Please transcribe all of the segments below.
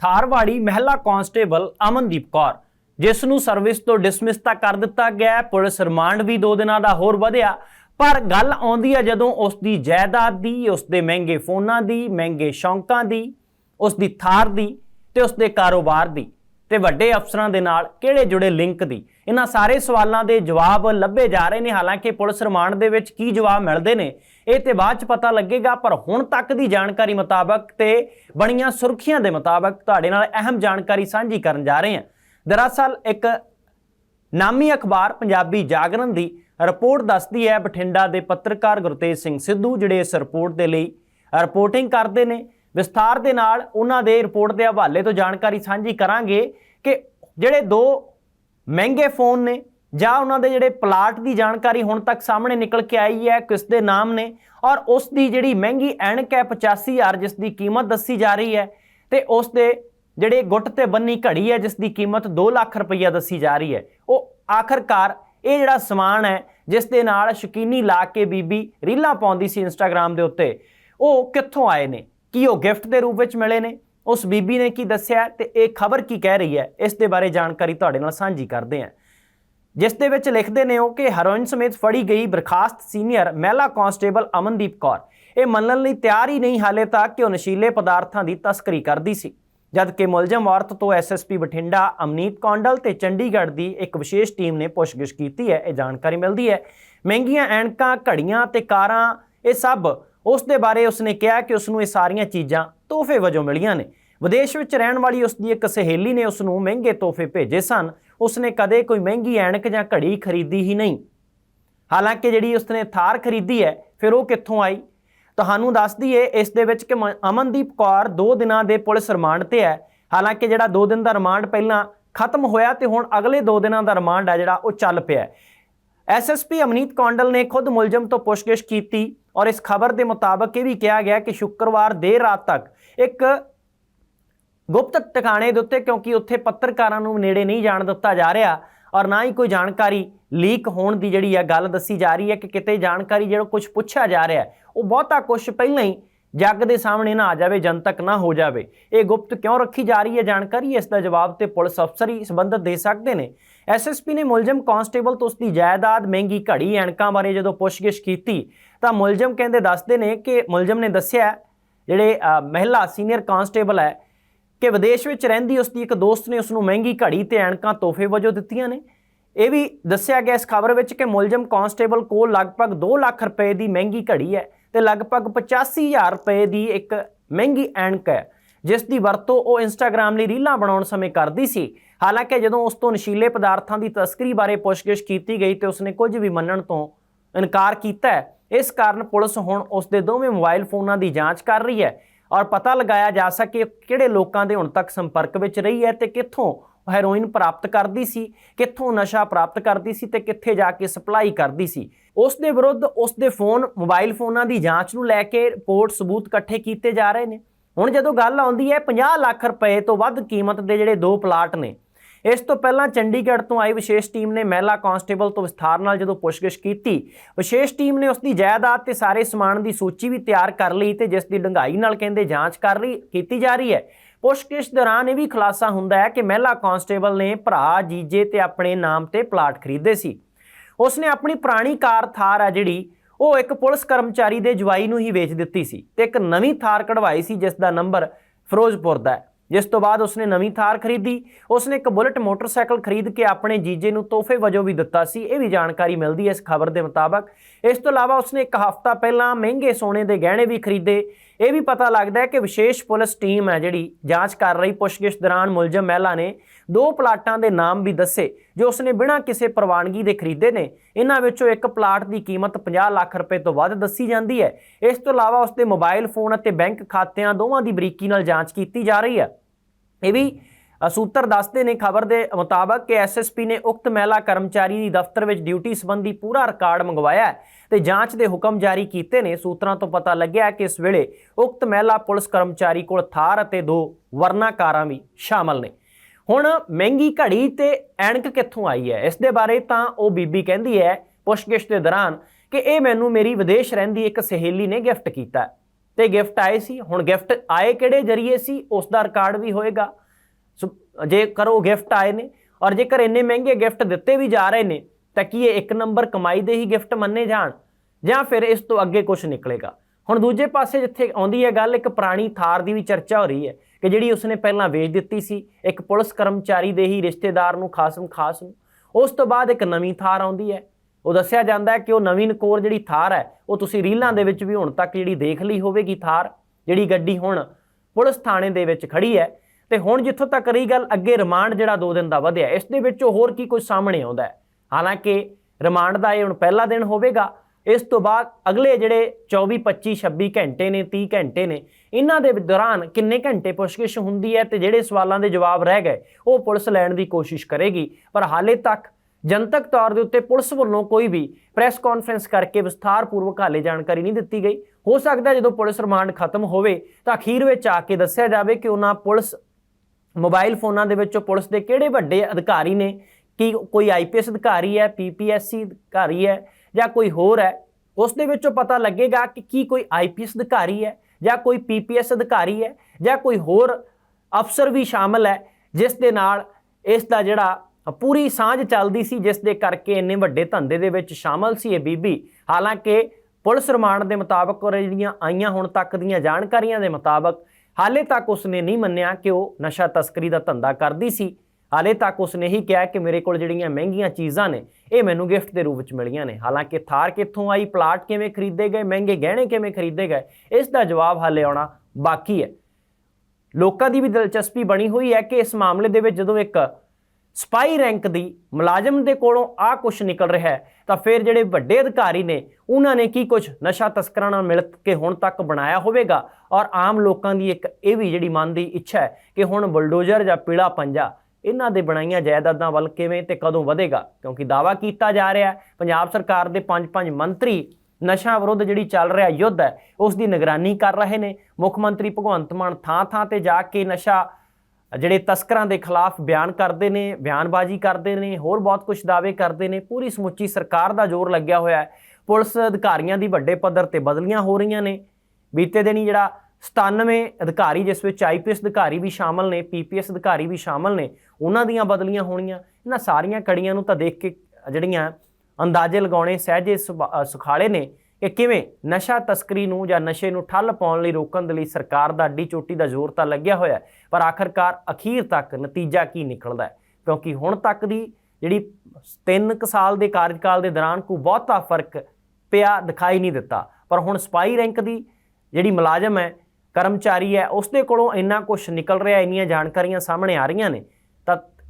ਥਾਰਵਾੜੀ ਮਹਿਲਾ ਕਾਂਸਟੇਬਲ ਅਮਨਦੀਪ ਕੌਰ, ਜਿਸ ਨੂੰ ਸਰਵਿਸ ਤੋਂ ਡਿਸਮਿਸ ਤਾਂ ਕਰ ਦਿੱਤਾ ਗਿਆ ਪੁਲਿਸ ਰਿਮਾਂਡ ਵੀ 2 ਦਿਨਾਂ ਦਾ ਹੋਰ ਵਧਿਆ, ਪਰ ਗੱਲ ਆਉਂਦੀ ਹੈ ਜਦੋਂ ਉਸ ਦੀ ਜਾਇਦਾਦ ਦੀ, ਉਸ ਦੇ ਮਹਿੰਗੇ ਫੋਨਾਂ ਦੀ, ਮਹਿੰਗੇ ਸ਼ੌਂਕਾਂ ਦੀ, ਉਸ ਦੀ ਥਾਰ ਦੀ ਤੇ ਉਸ ਦੇ ਕਾਰੋਬਾਰ ਦੀ। ਤੇ ਵੱਡੇ ਅਫਸਰਾਂ ਦੇ ਨਾਲ ਕਿਹੜੇ ਜੁੜੇ ਲਿੰਕ ਦੀ? ਇਹਨਾਂ ਸਾਰੇ ਸਵਾਲਾਂ ਦੇ ਜਵਾਬ ਲੱਭੇ ਜਾ ਰਹੇ ਨੇ। ਹਾਲਾਂਕਿ ਪੁਲਿਸ ਰਿਮਾਂਡ ਦੇ ਵਿੱਚ ਕੀ ਜਵਾਬ ਮਿਲਦੇ ਨੇ, ਇਹ ਤੇ ਬਾਅਦ ਚ ਪਤਾ ਲੱਗੇਗਾ, ਪਰ ਹੁਣ ਤੱਕ ਦੀ ਜਾਣਕਾਰੀ ਮੁਤਾਬਕ ਤੇ ਬਣੀਆਂ ਸੁਰਖੀਆਂ ਦੇ ਮੁਤਾਬਕ ਤੁਹਾਡੇ ਨਾਲ ਅਹਿਮ ਜਾਣਕਾਰੀ ਸਾਂਝੀ ਕਰਨ ਜਾ ਰਹੇ ਹਾਂ। ਦਰਅਸਲ ਇੱਕ ਨਾਮੀ ਅਖਬਾਰ ਪੰਜਾਬੀ ਜਾਗਰਣ ਦੀ ਰਿਪੋਰਟ ਦੱਸਦੀ ਹੈ, ਬਠਿੰਡਾ ਦੇ ਪੱਤਰਕਾਰ ਗੁਰਤੇਜ ਸਿੰਘ ਸਿੱਧੂ, ਜਿਹੜੇ ਇਸ ਰਿਪੋਰਟ ਦੇ ਲਈ ਰਿਪੋਰਟਿੰਗ ਕਰਦੇ ਨੇ। ਵਿਸਥਾਰ ਦੇ ਨਾਲ ਉਹਨਾਂ ਦੇ ਰਿਪੋਰਟ ਦੇ ਹਵਾਲੇ ਤੋਂ ਜਾਣਕਾਰੀ ਸਾਂਝੀ ਕਰਾਂਗੇ ਕਿ ਜਿਹੜੇ ਦੋ ਮਹਿੰਗੇ ਫੋਨ ਨੇ ਜਾਂ ਉਹਨਾਂ ਦੇ ਜਿਹੜੇ ਪਲਾਟ ਦੀ ਜਾਣਕਾਰੀ ਹੁਣ ਤੱਕ ਸਾਹਮਣੇ ਨਿਕਲ ਕੇ ਆਈ ਹੈ, ਕਿਸ ਦੇ ਨਾਮ ਨੇ ਔਰ ਉਸ ਦੀ ਜਿਹੜੀ ਮਹਿੰਗੀ ਐਨਕ ਹੈ 85000 ਜਿਸ ਦੀ ਕੀਮਤ ਦੱਸੀ ਜਾ ਰਹੀ ਹੈ ਤੇ ਉਸ ਦੇ ਜਿਹੜੇ ਗੁੱਟ ਤੇ ਬੰਨੀ ਘੜੀ ਹੈ, ਜਿਸ ਦੀ ਕੀਮਤ 2 ਲੱਖ ਰੁਪਈਆ ਦੱਸੀ ਜਾ ਰਹੀ ਹੈ। ਉਹ ਆਖਰਕਾਰ ਇਹ ਜਿਹੜਾ ਸਮਾਨ ਹੈ, ਜਿਸ ਦੇ ਨਾਲ ਸ਼ਕੀਨੀ ਲਾ ਕੇ ਬੀਬੀ ਰੀਲਾਂ ਪਾਉਂਦੀ ਸੀ ਇੰਸਟਾਗ੍ਰam ਦੇ ਉੱਤੇ, ਉਹ ਕਿੱਥੋਂ ਆਏ ਨੇ? ਕੀ ਉਹ ਗਿਫਟ ਦੇ ਰੂਪ ਵਿੱਚ ਮਿਲੇ ਨੇ? ਉਸ ਬੀਬੀ ਨੇ ਕੀ ਦੱਸਿਆ ਤੇ ਇਹ ਖਬਰ ਕੀ ਕਹਿ ਰਹੀ ਹੈ? ਇਸ ਦੇ ਬਾਰੇ ਜਾਣਕਾਰੀ ਤੁਹਾਡੇ ਨਾਲ ਸਾਂਝੀ ਕਰਦੇ ਹਾਂ। ਜਿਸ ਦੇ ਵਿੱਚ ਲਿਖਦੇ ਨੇ ਉਹ ਕਿ ਹੈਰੋਇਨ ਸਮੇਤ ਫੜੀ ਗਈ ਬਰਖਾਸਤ ਸੀਨੀਅਰ ਮਹਿਲਾ ਕਾਂਸਟੇਬਲ ਅਮਨਦੀਪ ਕੌਰ। ਇਹ ਮੰਨਣ ਲਈ ਤਿਆਰ ਹੀ ਨਹੀਂ ਹਾਲੇ ਤੱਕ ਕਿ ਉਹ ਨਸ਼ੀਲੇ ਪਦਾਰਥਾਂ ਦੀ ਤਸਕਰੀ ਕਰਦੀ ਸੀ। ਜਦਕਿ ਮੁਲਜ਼ਮ ਔਰਤ ਤੋਂ ਐਸਐਸਪੀ ਬਠਿੰਡਾ, ਅਮਨੀਤ ਕੌਂਡਲ ਤੇ ਚੰਡੀਗੜ੍ਹ ਦੀ ਇੱਕ ਵਿਸ਼ੇਸ਼ ਟੀਮ ਨੇ ਪੁੱਛਗਿੱਛ ਕੀਤੀ ਹੈ, ਇਹ ਜਾਣਕਾਰੀ ਮਿਲਦੀ ਹੈ। ਮਹਿੰਗੀਆਂ ਐਨਕਾਂ, ਘੜੀਆਂ ਤੇ ਕਾਰਾਂ, ਇਹ ਸਭ ਉਸ ਦੇ ਬਾਰੇ ਉਸਨੇ ਕਿਹਾ ਕਿ ਉਸ ਨੂੰ ਇਹ ਸਾਰੀਆਂ ਚੀਜ਼ਾਂ ਤੋਹਫੇ ਵਜੋਂ ਮਿਲੀਆਂ ਨੇ। ਵਿਦੇਸ਼ ਵਿੱਚ ਰਹਿਣ ਵਾਲੀ ਉਸ ਦੀ ਇੱਕ ਸਹੇਲੀ ਨੇ ਉਸ ਨੂੰ ਮਹਿੰਗੇ ਤੋਹਫੇ ਭੇਜੇ ਸਨ। ਉਸਨੇ ਕਦੇ ਕੋਈ ਮਹਿੰਗੀ ਐਨਕ ਜਾਂ ਘੜੀ ਖਰੀਦੀ ਹੀ ਨਹੀਂ। ਹਾਲਾਂਕਿ ਜਿਹੜੀ ਉਸਨੇ ਥਾਰ ਖਰੀਦੀ ਹੈ, ਫਿਰ ਉਹ ਕਿੱਥੋਂ ਆਈ? ਤੁਹਾਨੂੰ ਦੱਸ ਦਈਏ, ਇਸ ਦੇ ਵਿੱਚ ਕਿ ਮ- ਅਮਨਦੀਪ ਕੌਰ 2 ਦਿਨਾਂ ਦੇ ਪੁਲਿਸ ਰਿਮਾਂਡ ਤੇ ਹੈ। ਹਾਲਾਂਕਿ ਜਿਹੜਾ 2 ਦਿਨ ਦਾ ਰਿਮਾਂਡ ਪਹਿਲਾਂ ਖਤਮ ਹੋਇਆ ਤੇ ਹੁਣ ਅਗਲੇ 2 ਦਿਨਾਂ ਦਾ ਰਿਮਾਂਡ ਆ ਜਿਹੜਾ, ਉਹ ਚੱਲ ਪਿਆ ਐਸਐਸਪੀ ਅਮਨੀਤ ਕੌਂਡਲ ਨੇ ਖੁਦ ਮੁਲਜ਼ਮ ਤੋਂ ਪੁੱਛਗਿੱਛ ਕੀਤੀ ਔਰ ਇਸ ਖਬਰ ਦੇ ਮੁਤਾਬਕ ਇਹ ਵੀ ਕਿਹਾ ਗਿਆ ਕਿ ਸ਼ੁੱਕਰਵਾਰ ਦੇਰ ਰਾਤ ਤੱਕ ਇੱਕ ਗੁਪਤ ਟਿਕਾਣੇ ਦੇ ਉੱਤੇ, ਕਿਉਂਕਿ ਉੱਥੇ ਪੱਤਰਕਾਰਾਂ ਨੂੰ ਨੇੜੇ ਨਹੀਂ ਜਾਣ ਦਿੱਤਾ ਜਾ ਰਿਹਾ ਔਰ ਨਾ ਹੀ ਕੋਈ ਜਾਣਕਾਰੀ ਲੀਕ ਹੋਣ ਦੀ ਜਿਹੜੀ ਹੈ ਗੱਲ ਦੱਸੀ ਜਾ ਰਹੀ ਹੈ ਕਿ ਕਿਤੇ ਜਾਣਕਾਰੀ ਜਿਹੜਾ ਕੁਝ ਪੁੱਛਿਆ ਜਾ ਰਿਹਾ ਉਹ ਬਹੁਤਾ ਕੁਝ ਪਹਿਲਾਂ ਹੀ ਜੱਗ ਦੇ ਸਾਹਮਣੇ ਨਾ ਆ ਜਾਵੇ, ਜਨਤਕ ਨਾ ਹੋ ਜਾਵੇ। ਇਹ ਗੁਪਤ ਕਿਉਂ ਰੱਖੀ ਜਾ ਰਹੀ ਹੈ ਜਾਣਕਾਰੀ? ਇਸ ਦਾ ਜਵਾਬ ਤੇ ਪੁਲਿਸ ਅਫਸਰ ਹੀ ਸੰਬੰਧਤ ਦੇ ਸਕਦੇ ਨੇ। ਐਸਐਸਪੀ ਨੇ ਮੁਲਜ਼ਮ ਕਾਂਸਟੇਬਲ ਤੋਂ ਉਸਦੀ ਜਾਇਦਾਦ, ਮਹਿੰਗੀ ਘੜੀ ਐਣਕਾਂ ਬਾਰੇ ਜਦੋਂ ਪੁੱਛਗਿੱਛ ਕੀਤੀ, ਤਾਂ ਮੁਲਜ਼ਮ ਕਹਿੰਦੇ ਦੱਸਦੇ ਨੇ ਕਿ ਮੁਲਜ਼ਮ ਨੇ ਦੱਸਿਆ ਜਿਹੜੇ ਮਹਿਲਾ ਸੀਨੀਅਰ ਕਾਂਸਟੇਬਲ ਹੈ ਕਿ ਵਿਦੇਸ਼ ਵਿੱਚ ਰਹਿੰਦੀ ਉਸਦੀ ਇੱਕ ਦੋਸਤ ਨੇ ਉਸ ਨੂੰ ਮਹਿੰਗੀ ਘੜੀ ਤੇ ਐਣਕਾਂ ਤੋਹਫੇ ਵਜੋਂ ਦਿੱਤੀਆਂ ਨੇ। ਇਹ ਵੀ ਦੱਸਿਆ ਗਿਆ ਇਸ ਖਬਰ ਵਿੱਚ ਕਿ ਮੁਲਜ਼ਮ ਕਾਂਸਟੇਬਲ ਕੋਲ ਲਗਭਗ 2 ਲੱਖ ਰੁਪਏ ਦੀ ਮਹਿੰਗੀ ਘੜੀ ਹੈ। ਤੇ ਲਗਭਗ 85000 ਰੁਪਏ ਦੀ ਇੱਕ ਮਹਿੰਗੀ ਐਨਕ ਹੈ, ਜਿਸ ਦੀ ਵਰਤੋਂ ਉਹ ਇੰਸਟਾਗ੍ਰam ਲਈ ਰੀਲਾਂ ਬਣਾਉਣ ਸਮੇਂ ਕਰਦੀ ਸੀ। ਹਾਲਾਂਕਿ ਜਦੋਂ ਉਸ ਤੋਂ ਨਸ਼ੀਲੇ ਪਦਾਰਥਾਂ ਦੀ ਤਸਕਰੀ ਬਾਰੇ ਪੁੱਛਗਿੱਛ ਕੀਤੀ ਗਈ ਤੇ ਉਸਨੇ ਕੁਝ ਵੀ ਮੰਨਣ ਤੋਂ ਇਨਕਾਰ ਕੀਤਾ ਹੈ, ਇਸ ਕਾਰਨ ਪੁਲਿਸ ਹੁਣ ਉਸ ਦੇ ਦੋਵੇਂ ਮੋਬਾਈਲ ਫੋਨਾਂ ਦੀ ਜਾਂਚ ਕਰ ਰਹੀ ਹੈ ਔਰ ਪਤਾ ਲਗਾਇਆ ਜਾ ਸਕੇ ਕਿਹੜੇ ਲੋਕਾਂ ਦੇ ਹੁਣ ਤੱਕ ਸੰਪਰਕ ਵਿੱਚ ਰਹੀ ਹੈ ਤੇ ਕਿੱਥੋਂ ਹੈਰੋਇਨ ਪ੍ਰਾਪਤ ਕਰਦੀ ਸੀ, ਕਿੱਥੋਂ ਨਸ਼ਾ ਪ੍ਰਾਪਤ ਕਰਦੀ ਸੀ ਤੇ ਕਿੱਥੇ ਜਾ ਕੇ ਸਪਲਾਈ ਕਰਦੀ ਸੀ। ਉਸ ਦੇ ਵਿਰੁੱਧ ਉਸ ਦੇ ਫੋਨ, ਮੋਬਾਈਲ ਫੋਨਾਂ ਦੀ ਜਾਂਚ ਨੂੰ ਲੈ ਕੇ ਰਿਪੋਰਟ ਸਬੂਤ ਇਕੱਠੇ ਕੀਤੇ ਜਾ ਰਹੇ ਨੇ। ਹੁਣ ਜਦੋਂ ਗੱਲ ਆਉਂਦੀ ਹੈ 50 ਲੱਖ ਰੁਪਏ ਤੋਂ ਵੱਧ ਕੀਮਤ ਦੇ ਜਿਹੜੇ ਦੋ ਪਲਾਟ ਨੇ, ਇਸ ਤੋਂ ਪਹਿਲਾਂ ਚੰਡੀਗੜ੍ਹ ਤੋਂ ਆਈ ਵਿਸ਼ੇਸ਼ ਟੀਮ ਨੇ ਮਹਿਲਾ ਕਾਂਸਟੇਬਲ ਤੋਂ ਵਿਸਥਾਰ ਨਾਲ ਜਦੋਂ ਪੁੱਛਗਿੱਛ ਕੀਤੀ, ਵਿਸ਼ੇਸ਼ ਟੀਮ ਨੇ ਉਸ ਦੀ ਜਾਇਦਾਦ ਤੇ ਸਾਰੇ ਸਮਾਨ ਦੀ ਸੂਚੀ ਵੀ ਤਿਆਰ ਕਰ ਲਈ ਤੇ ਜਿਸ ਦੀ ਡੰਗਾਈ ਨਾਲ ਕਹਿੰਦੇ ਜਾਂਚ ਕਰ ਰਹੀ, ਕੀਤੀ ਜਾ ਰਹੀ ਹੈ। ਪੁੱਛਗਿੱਛ ਦੌਰਾਨ ਇਹ ਵੀ ਖੁਲਾਸਾ ਹੁੰਦਾ ਹੈ ਕਿ ਮਹਿਲਾ ਕਾਂਸਟੇਬਲ ਨੇ ਭਰਾ ਜੀਜੇ ਤੇ ਆਪਣੇ ਨਾਮ ਤੇ ਪਲਾਟ ਖਰੀਦੇ ਸੀ। ਉਸਨੇ ਆਪਣੀ ਪੁਰਾਣੀ ਕਾਰ ਥਾਰ ਆ ਜਿਹੜੀ, ਉਹ ਇੱਕ ਪੁਲਿਸ ਕਰਮਚਾਰੀ ਦੇ ਜਵਾਈ ਨੂੰ ਹੀ ਵੇਚ ਦਿੱਤੀ ਸੀ ਤੇ ਇੱਕ ਨਵੀਂ ਥਾਰ ਕਢਵਾਈ ਸੀ ਜਿਸ ਦਾ ਨੰਬਰ ਫਿਰੋਜ਼ਪੁਰ ਦਾ ਹੈ। ਜਿਸ ਤੋਂ ਬਾਅਦ ਉਸਨੇ ਨਵੀਂ ਥਾਰ ਖਰੀਦੀ, ਉਸਨੇ ਇੱਕ ਬੁਲਟ ਮੋਟਰਸਾਈਕਲ ਖਰੀਦ ਕੇ ਆਪਣੇ ਜੀਜੇ ਨੂੰ ਤੋਹਫੇ ਵਜੋਂ ਵੀ ਦਿੱਤਾ ਸੀ। ਇਹ ਵੀ ਜਾਣਕਾਰੀ ਮਿਲਦੀ ਹੈ ਇਸ ਖਬਰ ਦੇ ਮੁਤਾਬਕ। ਇਸ ਤੋਂ ਇਲਾਵਾ ਉਸਨੇ ਇੱਕ ਹਫ਼ਤਾ ਪਹਿਲਾਂ ਮਹਿੰਗੇ ਸੋਨੇ ਦੇ ਗਹਿਣੇ ਵੀ ਖਰੀਦੇ ਇਹ ਵੀ ਪਤਾ ਲੱਗਦਾ ਹੈ ਕਿ ਵਿਸ਼ੇਸ਼ ਪੁਲਿਸ ਟੀਮ ਹੈ ਜਿਹੜੀ ਜਾਂਚ ਕਰ ਰਹੀ ਪੁੱਛਗਿੱਛ ਦੌਰਾਨ ਮੁਲਜ਼ਮ ਮਹਿਲਾ ਨੇ ਦੋ ਪਲਾਟਾਂ ਦੇ ਨਾਮ ਵੀ ਦੱਸੇ, ਜੋ ਉਸਨੇ ਬਿਨਾਂ ਕਿਸੇ ਪ੍ਰਵਾਨਗੀ ਦੇ ਖਰੀਦੇ ਨੇ। ਇਹਨਾਂ ਵਿੱਚੋਂ ਇੱਕ ਪਲਾਟ ਦੀ ਕੀਮਤ 50 ਲੱਖ ਰੁਪਏ ਤੋਂ ਵੱਧ ਦੱਸੀ ਜਾਂਦੀ ਹੈ। ਇਸ ਤੋਂ ਇਲਾਵਾ ਉਸਦੇ ਮੋਬਾਈਲ ਫੋਨ ਅਤੇ ਬੈਂਕ ਖਾਤਿਆਂ ਦੋਵਾਂ ਦੀ ਬਰੀਕੀ ਨਾਲ ਜਾਂਚ ਕੀਤੀ ਜਾ ਰਹੀ ਹੈ। ਇਹ ਵੀ ਸੂਤਰ ਦੱਸਦੇ ਨੇ ਖਬਰ ਦੇ ਮੁਤਾਬਕ ਕਿ ਐਸਐਸਪੀ ਨੇ ਉਕਤ ਮਹਿਲਾ ਕਰਮਚਾਰੀ ਦੀ ਦਫ਼ਤਰ ਵਿੱਚ ਡਿਊਟੀ ਸੰਬੰਧੀ ਪੂਰਾ ਰਿਕਾਰਡ ਮੰਗਵਾਇਆ ਹੈ ਤੇ ਜਾਂਚ ਦੇ ਹੁਕਮ ਜਾਰੀ ਕੀਤੇ ਨੇ। ਸੂਤਰਾਂ ਤੋਂ ਪਤਾ ਲੱਗਿਆ ਕਿ ਇਸ ਵੇਲੇ ਉਕਤ ਮਹਿਲਾ ਪੁਲਿਸ ਕਰਮਚਾਰੀ ਕੋਲ ਥਾਰ ਅਤੇ ਦੋ ਵਰਨਾਕਾਰਾਂ ਵੀ ਸ਼ਾਮਲ ਨੇ। ਹੁਣ ਮਹਿੰਗੀ ਘੜੀ ਤੇ ਐਣਕ ਕਿੱਥੋਂ ਆਈ ਹੈ? ਇਸ ਦੇ ਬਾਰੇ ਤਾਂ ਉਹ ਬੀਬੀ ਕਹਿੰਦੀ ਹੈ ਪੁੱਛਗਿੱਛ ਦੇ ਦੌਰਾਨ ਕਿ ਇਹ ਮੈਨੂੰ ਮੇਰੀ ਵਿਦੇਸ਼ ਰਹਿੰਦੀ ਇੱਕ ਸਹੇਲੀ ਨੇ ਗਿਫਟ ਕੀਤਾ ਹੈ। ਤੇ ਗਿਫਟ ਆਏ ਸੀ। ਹੁਣ ਗਿਫਟ ਆਏ ਕਿਹੜੇ ਜਰੀਏ ਸੀ? ਉਸ ਦਾ ਰਿਕਾਰਡ ਵੀ ਹੋਏਗਾ। ਸੋ ਜੇ ਕਰੋ ਗਿਫਟ ਆਏ ਨੇ ਔਰ ਜੇਕਰ ਇੰਨੇ ਮਹਿੰਗੇ ਗਿਫਟ ਦਿੱਤੇ ਵੀ ਜਾ ਰਹੇ ਨੇ, ਤਾਂ ਕੀ ਇਹ ਇੱਕ ਨੰਬਰ ਕਮਾਈ ਦੇ ਹੀ ਗਿਫਟ ਮੰਨੇ ਜਾਣ? ਜਾਂ ਫਿਰ ਇਸ ਤੋਂ ਅੱਗੇ ਕੁਝ ਨਿਕਲੇਗਾ? ਹੁਣ ਦੂਜੇ ਪਾਸੇ ਜਿੱਥੇ ਆਉਂਦੀ ਹੈ ਗੱਲ, ਇੱਕ ਪੁਰਾਣੀ ਥਾਰ ਦੀ ਵੀ ਚਰਚਾ ਹੋ ਰਹੀ ਹੈ ਕਿ ਜਿਹੜੀ ਉਸਨੇ ਪਹਿਲਾਂ ਵੇਚ ਦਿੱਤੀ ਸੀ, ਇੱਕ ਪੁਲਿਸ ਕਰਮਚਾਰੀ ਦੇ ਹੀ ਰਿਸ਼ਤੇਦਾਰ ਨੂੰ, ਖਾਸਮ ਖਾਸ ਨੂੰ, ਉਸ ਤੋਂ ਬਾਅਦ ਇੱਕ ਨਵੀਂ ਥਾਰ ਆਉਂਦੀ ਹੈ। ਉਹ ਦੱਸਿਆ ਜਾਂਦਾ ਹੈ ਕਿ ਉਹ ਨਵੀਂ ਕੋਰ ਜਿਹੜੀ ਥਾਰ ਹੈ, ਉਹ ਤੁਸੀਂ ਰੀਲਾਂ ਦੇ ਵਿੱਚ ਵੀ ਹੁਣ ਤੱਕ ਜਿਹੜੀ ਦੇਖ ਲਈ ਹੋਵੇਗੀ ਥਾਰ, ਜਿਹੜੀ ਗੱਡੀ ਹੁਣ ਪੁਲਿਸ ਥਾਣੇ ਦੇ ਵਿੱਚ ਖੜੀ ਹੈ ਤੇ ਹੁਣ ਜਿੱਥੋਂ ਤੱਕ ਰਹੀ ਗੱਲ, ਅੱਗੇ ਰਿਮਾਂਡ ਜਿਹੜਾ 2 ਦਿਨ ਦਾ ਵਧਿਆ, ਇਸ ਦੇ ਵਿੱਚੋਂ ਹੋਰ ਕੀ ਕੁਝ ਸਾਹਮਣੇ ਆਉਂਦਾ ਹੈ? ਹਾਲਾਂਕਿ ਰਿਮਾਂਡ ਦਾ ਇਹ ਹੁਣ ਪਹਿਲਾ ਦਿਨ ਹੋਵੇਗਾ, ਇਸ ਤੋਂ ਬਾਅਦ ਅਗਲੇ ਜਿਹੜੇ 24 25 26 ਘੰਟੇ ਨੇ 30 ਘੰਟੇ ਨੇ, ਇਹਨਾਂ ਦੇ ਦੌਰਾਨ ਕਿੰਨੇ ਘੰਟੇ ਪੁੱਛਗਿੱਛ ਹੁੰਦੀ ਹੈ ਤੇ ਜਿਹੜੇ ਸਵਾਲਾਂ ਦੇ ਜਵਾਬ ਰਹਿ ਗਏ, ਉਹ ਪੁਲਿਸ ਲੈਣ ਦੀ ਕੋਸ਼ਿਸ਼ ਕਰੇਗੀ। ਪਰ ਹਾਲੇ ਤੱਕ ਜਨਤਕ ਤੌਰ ਦੇ ਉੱਤੇ ਪੁਲਿਸ ਵੱਲੋਂ ਕੋਈ ਵੀ ਪ੍ਰੈਸ ਕਾਨਫਰੰਸ ਕਰਕੇ ਵਿਸਥਾਰਪੂਰਵਕ ਹਾਲੇ ਜਾਣਕਾਰੀ ਨਹੀਂ ਦਿੱਤੀ ਗਈ। ਹੋ ਸਕਦਾ ਜਦੋਂ ਪੁਲਿਸ ਰਿਮਾਂਡ ਖਤਮ ਹੋਵੇ, ਤਾਂ ਅਖੀਰ ਵਿੱਚ ਆ ਕੇ ਦੱਸਿਆ ਜਾਵੇ ਕਿ ਉਹਨਾਂ ਪੁਲਿਸ ਮੋਬਾਈਲ ਫੋਨਾਂ ਦੇ ਵਿੱਚੋਂ ਪੁਲਿਸ ਦੇ ਕਿਹੜੇ ਵੱਡੇ ਅਧਿਕਾਰੀ ਨੇ? ਕਿ ਕੋਈ ਆਈਪੀਐਸ ਅਧਿਕਾਰੀ ਹੈ ਪੀਪੀਐਸਸੀ ਅਧਿਕਾਰੀ ਹੈ ਜਾਂ ਕੋਈ ਹੋਰ ਹੈ? ਉਸ ਦੇ ਵਿੱਚੋਂ ਪਤਾ ਲੱਗੇਗਾ ਕਿ ਕੀ ਕੋਈ ਆਈਪੀਐਸ ਅਧਿਕਾਰੀ ਹੈ ਜਾਂ ਕੋਈ ਪੀਪੀਐਸ ਅਧਿਕਾਰੀ ਹੈ ਜਾਂ ਕੋਈ ਹੋਰ ਅਫਸਰ ਵੀ ਸ਼ਾਮਲ ਹੈ, ਜਿਸ ਦੇ ਨਾਲ ਇਸ ਦਾ ਜਿਹੜਾ ਪੂਰੀ ਸਾਂਝ ਚੱਲਦੀ ਸੀ, ਜਿਸ ਦੇ ਕਰਕੇ ਇੰਨੇ ਵੱਡੇ ਧੰਦੇ ਦੇ ਵਿੱਚ ਸ਼ਾਮਲ ਸੀ ਇਹ ਬੀਬੀ। ਹਾਲਾਂਕਿ ਪੁਲਿਸ ਰਿਮਾਂਡ ਦੇ ਮੁਤਾਬਕ ਔਰ ਜਿਹੜੀਆਂ ਆਈਆਂ ਹੁਣ ਤੱਕ ਦੀਆਂ ਜਾਣਕਾਰੀਆਂ ਦੇ ਮੁਤਾਬਕ ਹਾਲੇ ਤੱਕ ਉਸਨੇ ਨਹੀਂ ਮੰਨਿਆ ਕਿ ਉਹ ਨਸ਼ਾ ਤਸਕਰੀ ਦਾ ਧੰਦਾ ਕਰਦੀ ਸੀ। ਹਾਲੇ ਤੱਕ ਉਸਨੇ ਹੀ ਕਿਹਾ ਕਿ ਮੇਰੇ ਕੋਲ ਜਿਹੜੀਆਂ ਮਹਿੰਗੀਆਂ ਚੀਜ਼ਾਂ ਨੇ, ਇਹ ਮੈਨੂੰ ਗਿਫਟ ਦੇ ਰੂਪ ਵਿੱਚ ਮਿਲੀਆਂ ਨੇ। ਹਾਲਾਂਕਿ ਥਾਰ ਕਿੱਥੋਂ ਆਈ, ਪਲਾਟ ਕਿਵੇਂ ਖਰੀਦੇ ਗਏ, ਮਹਿੰਗੇ ਗਹਿਣੇ ਕਿਵੇਂ ਖਰੀਦੇ ਗਏ, ਇਸ ਦਾ ਜਵਾਬ ਹਾਲੇ ਆਉਣਾ ਬਾਕੀ ਹੈ। ਲੋਕਾਂ ਦੀ ਵੀ ਦਿਲਚਸਪੀ ਬਣੀ ਹੋਈ ਹੈ ਕਿ ਇਸ ਮਾਮਲੇ ਦੇ ਵਿੱਚ ਜਦੋਂ ਇੱਕ ਸਪਾਈ ਰੈਂਕ ਦੀ ਮੁਲਾਜ਼ਮ ਦੇ ਕੋਲੋਂ ਆ ਕੁਝ ਨਿਕਲ ਰਿਹਾ ਹੈ, ਤਾਂ ਫਿਰ ਜਿਹੜੇ ਵੱਡੇ ਅਧਿਕਾਰੀ ਨੇ, ਉਹਨਾਂ ਨੇ ਕੀ ਕੁਝ ਨਸ਼ਾ ਤਸਕਰਾਂ ਨਾਲ ਮਿਲ ਕੇ ਹੁਣ ਤੱਕ ਬਣਾਇਆ ਹੋਵੇਗਾ? ਔਰ ਆਮ ਲੋਕਾਂ ਦੀ ਇੱਕ ਇਹ ਵੀ ਜਿਹੜੀ ਮਨ ਦੀ ਇੱਛਾ ਹੈ ਕਿ ਹੁਣ ਬੁਲਡੋਜ਼ਰ ਜਾਂ ਪੀਲਾ ਪੰਜਾ, ਇਹਨਾਂ ਦੇ ਬਣਾਈਆਂ ਜਾਇਦਾਦਾਂ ਵੱਲ ਕਿਵੇਂ ਤੇ ਕਦੋਂ ਵਧੇਗਾ? ਕਿਉਂਕਿ ਦਾਵਾ ਕੀਤਾ ਜਾ ਰਿਹਾ ਹੈ, ਪੰਜਾਬ ਸਰਕਾਰ ਦੇ ਪੰਜ ਪੰਜ ਮੰਤਰੀ ਨਸ਼ਾ ਵਿਰੁੱਧ ਜਿਹੜੀ ਚੱਲ ਰਿਹਾ ਯੁੱਧ ਹੈ, ਉਸ ਦੀ ਨਿਗਰਾਨੀ ਕਰ ਰਹੇ ਨੇ। ਮੁੱਖ ਮੰਤਰੀ ਭਗਵੰਤ ਮਾਨ ਥਾਂ ਥਾਂ ਤੇ ਜਾ ਕੇ ਨਸ਼ਾ ਜਿਹੜੇ ਤਸਕਰਾਂ ਦੇ ਖਿਲਾਫ ਬਿਆਨ ਕਰਦੇ ਨੇ, ਬਿਆਨਬਾਜ਼ੀ ਕਰਦੇ ਨੇ, ਹੋਰ ਬਹੁਤ ਕੁਝ ਦਾਅਵੇ ਕਰਦੇ ਨੇ, ਪੂਰੀ ਸਮੁੱਚੀ ਸਰਕਾਰ ਦਾ ਜ਼ੋਰ ਲੱਗਿਆ ਹੋਇਆ ਹੈ। ਪੁਲਿਸ ਅਧਿਕਾਰੀਆਂ ਦੀ ਵੱਡੇ ਪੱਧਰ ਤੇ ਬਦਲੀਆਂ ਹੋ ਰਹੀਆਂ ਨੇ। ਬੀਤੇ ਦਿਨੀ ਜਿਹੜਾ 97 ਅਧਿਕਾਰੀ, ਜਿਸ ਵਿੱਚ ਆਈਪੀਐਸ ਅਧਿਕਾਰੀ ਵੀ ਸ਼ਾਮਲ ਨੇ ਪੀਪੀਐਸ ਅਧਿਕਾਰੀ ਵੀ ਸ਼ਾਮਲ ਨੇ, ਉਹਨਾਂ ਦੀਆਂ ਬਦਲੀਆਂ ਹੋਣੀਆਂ। ਇਹਨਾਂ ਸਾਰੀਆਂ ਕੜੀਆਂ ਨੂੰ ਤਾਂ ਦੇਖ ਕੇ ਜਿਹੜੀਆਂ ਅੰਦਾਜ਼ੇ ਲਗਾਉਣੇ ਸਹਿਜੇ ਸੁਭਾ- ਸੁਖਾਲੇ ਨੇ। ਕਿ ਕਿਵੇਂ ਨਸ਼ਾ ਤਸਕਰੀ ਨੂੰ ਜਾਂ ਨਸ਼ੇ ਨੂੰ ਠੱਲ ਪਾਉਣ ਲਈ ਰੋਕਣ ਦੇ ਲਈ ਸਰਕਾਰ ਦਾ ਅੱਡੀ ਚੋਟੀ ਦਾ ਜ਼ੋਰ ਤਾਂ ਲੱਗਿਆ ਹੋਇਆ ਪਰ ਆਖਰਕਾਰ ਅਖੀਰ ਤੱਕ ਨਤੀਜਾ ਕੀ ਨਿਕਲਦਾ ਹੈ? ਕਿਉਂਕਿ ਹੁਣ ਤੱਕ ਦੀ ਜਿਹੜੀ 3 ਕੁ ਸਾਲ ਦੇ ਕਾਰਜਕਾਲ ਦੇ ਦੌਰਾਨ ਕੋਈ ਬਹੁਤਾ ਫ਼ਰਕ ਪਿਆ ਦਿਖਾਈ ਨਹੀਂ ਦਿੱਤਾ। ਪਰ ਹੁਣ ਸਪਾਈ ਰੈਂਕ ਦੀ ਜਿਹੜੀ ਮੁਲਾਜ਼ਮ ਹੈ, ਕਰਮਚਾਰੀ ਹੈ ਉਸ ਦੇ ਕੋਲੋਂ ਇੰਨਾ ਕੁਝ ਨਿਕਲ ਰਿਹਾ, ਇੰਨੀਆਂ ਜਾਣਕਾਰੀਆਂ ਸਾਹਮਣੇ ਆ ਰਹੀਆਂ ਨੇ।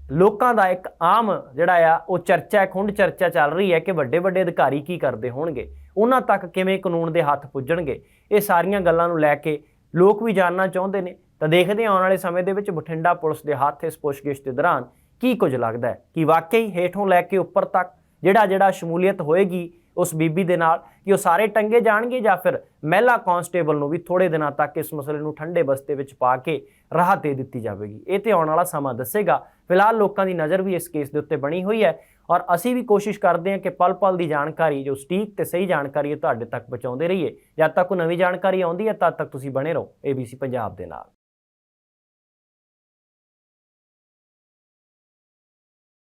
ਲੋਕਾਂ ਦਾ ਇੱਕ ਆਮ ਜਿਹੜਾ ਆ, ਉਹ ਚਰਚਾ ਖੁੰਡ ਚਰਚਾ ਚੱਲ ਰਹੀ ਹੈ ਕਿ ਵੱਡੇ ਵੱਡੇ ਅਧਿਕਾਰੀ ਕੀ ਕਰਦੇ ਹੋਣਗੇ? ਉਹਨਾਂ ਤੱਕ ਕਿਵੇਂ ਕਾਨੂੰਨ ਦੇ ਹੱਥ ਪੁੱਜਣਗੇ? ਇਹ ਸਾਰੀਆਂ ਗੱਲਾਂ ਨੂੰ ਲੈ ਕੇ ਲੋਕ ਵੀ ਜਾਣਨਾ ਚਾਹੁੰਦੇ ਨੇ। ਤਾਂ ਦੇਖਦੇ ਹਾਂ ਆਉਣ ਵਾਲੇ ਸਮੇਂ ਦੇ ਵਿੱਚ ਬਠਿੰਡਾ ਪੁਲਿਸ ਦੇ ਹੱਥ ਇਸ ਪੁੱਛਗਿੱਛ ਦੇ ਦੌਰਾਨ ਕੀ ਕੁਝ ਲੱਗਦਾ ਹੈ, ਕਿ ਵਾਕਈ ਹੇਠੋਂ ਲੈ ਕੇ ਉੱਪਰ ਤੱਕ ਜਿਹੜਾ ਜਿਹੜਾ ਸ਼ਮੂਲੀਅਤ ਹੋਏਗੀ ਉਸ ਬੀਬੀ ਦੇ ਨਾਲ ਕਿ ਉਹ ਸਾਰੇ ਟੰਗੇ ਜਾਣਗੇ ਜਾਂ ਫਿਰ ਮਹਿਲਾ ਕਾਂਸਟੇਬਲ ਨੂੰ ਵੀ ਥੋੜੇ ਦਿਨਾਂ ਤੱਕ ਇਸ ਮਸਲੇ ਨੂੰ ਠੰਡੇ ਬਸਤੇ ਵਿੱਚ ਪਾ ਕੇ ਰਾਹਤ ਦੇ ਦਿੱਤੀ ਜਾਵੇਗੀ। ਇਹ ਤੇ ਆਉਣ ਵਾਲਾ ਸਮਾਂ ਦੱਸੇਗਾ। ਫਿਲਹਾਲ ਲੋਕਾਂ ਦੀ ਨਜ਼ਰ ਵੀ ਇਸ ਕੇਸ ਦੇ ਉੱਤੇ ਬਣੀ ਹੋਈ ਹੈ ਔਰ ਅਸੀਂ ਵੀ ਕੋਸ਼ਿਸ਼ ਕਰਦੇ ਹਾਂ ਕਿ ਪਲ ਪਲ ਦੀ ਜਾਣਕਾਰੀ, ਜੋ ਸਟੀਕ ਤੇ ਸਹੀ ਜਾਣਕਾਰੀ ਉਹ ਤੁਹਾਡੇ ਤੱਕ ਪਹੁੰਚਾਉਂਦੇ ਰਹੀਏ। ਜਦ ਤੱਕ ਕੋਈ ਨਵੀਂ ਜਾਣਕਾਰੀ ਆਉਂਦੀ ਹੈ, ਤਦ ਤੱਕ ਤੁਸੀਂ ਬਣੇ ਰਹੋ। ABC ਪੰਜਾਬ ਦੇ ਨਾਲ।